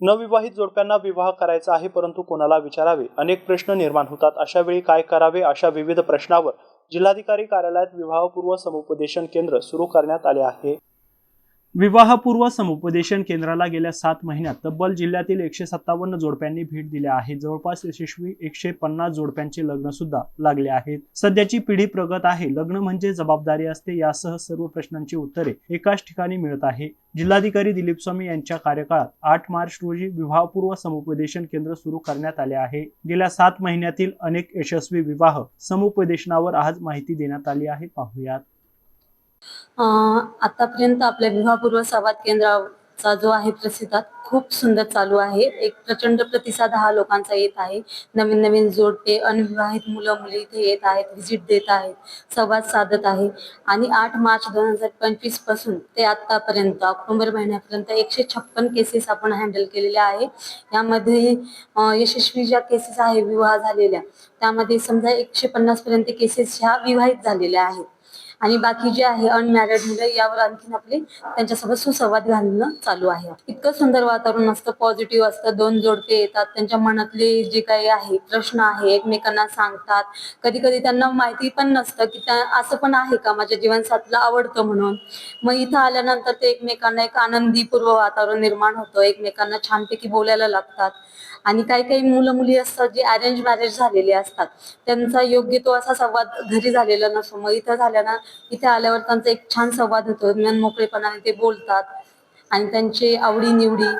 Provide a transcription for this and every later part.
नवविवाहित जोडप्यांना विवाह करायचा आहे परंतु कोणाला विचारावे? अनेक प्रश्न निर्माण होतात. अशा वेळी काय करावे? अशा विविध प्रश्नावर जिल्हाधिकारी कार्यालयात विवाहपूर्व समुपदेशन केंद्र सुरू करण्यात आले आहे. विवाहपूर्व समुपदेशन केंद्राला गेल्या सात महिन्यात तब्बल जिल्ह्यातील एकशे सत्तावन्न जोडप्यांनी भेट दिल्या आहे जवळपास यशस्वी एकशे पन्नास जोडप्यांचे लग्न सुद्धा लागले आहेत. सध्याची पिढी प्रगत आहे. लग्न म्हणजे जबाबदारी असते यासह सर्व प्रश्नांची उत्तरे एकाच ठिकाणी मिळत आहे. जिल्हाधिकारी दिलीप स्वामी यांच्या कार्यकाळात आठ मार्च रोजी विवाहपूर्व समुपदेशन केंद्र सुरू करण्यात आले आहे. गेल्या सात महिन्यातील अनेक यशस्वी विवाह समुपदेशनावर आज माहिती देण्यात आली आहे. पाहूयात. आतापर्यंत आपल्या विवाहपूर्व संवाद केंद्राचा जो आहे प्रसिद्धात खूप सुंदर चालू आहे. एक प्रचंड प्रतिसाद हा लोकांचा येत आहे. नवीन नवीन जोडपे अनविवाहित मुलं मुली इथे येत आहेत व्हिजिट देत आहेत संवाद साधत आहे. आणि आठ मार्च दोन हजार पंचवीसपासून ते आतापर्यंत ऑक्टोबर महिन्यापर्यंत एकशे छप्पन केसेस आपण हँडल केलेल्या आहे. यामध्ये यशस्वी ज्या केसेस आहे विवाह झालेल्या त्यामध्ये समजा एकशे पन्नास पर्यंत केसेस ह्या विवाहित झालेल्या आहेत. आणि बाकी जे आहे अनमॅरिड मुलं यावर आणखीन आपले त्यांच्यासोबत सुसंवाद घालणं चालू आहे. इतकं सुंदर वातावरण असतं पॉझिटिव्ह असतं दोन जोडपे येतात त्यांच्या मनातले जे काही आहे प्रश्न आहे एकमेकांना सांगतात. कधी कधी त्यांना माहिती पण नसतं की त्या असं पण आहे का माझ्या जीवनसाथीला आवडतं म्हणून? मग इथं आल्यानंतर ते एकमेकांना एक आनंदीपूर्व वातावरण निर्माण होतं एकमेकांना छानपैकी बोलायला लागतात. आणि काही काही मुलं मुली असतात जे अरेंज मॅरेज झालेले असतात. त्यांचा योग्य तो असा संवाद घरी झालेला नसतो. मग इथं झाल्यानं इथे आल्यावर त्यांचा एक छान संवाद होतो. मन मोकळेपणाने ते बोलतात आणि त्यांचे आवडी निवडी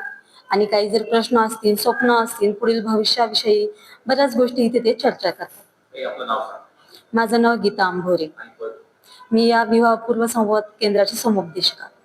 आणि काही जर प्रश्न असतील स्वप्न असतील पुढील भविष्याविषयी बऱ्याच गोष्टी इथे ते चर्चा करतात. माझं नाव गीता आंभोरे. मी या विवाहपूर्व संवाद केंद्राची समुपदेशक आहे.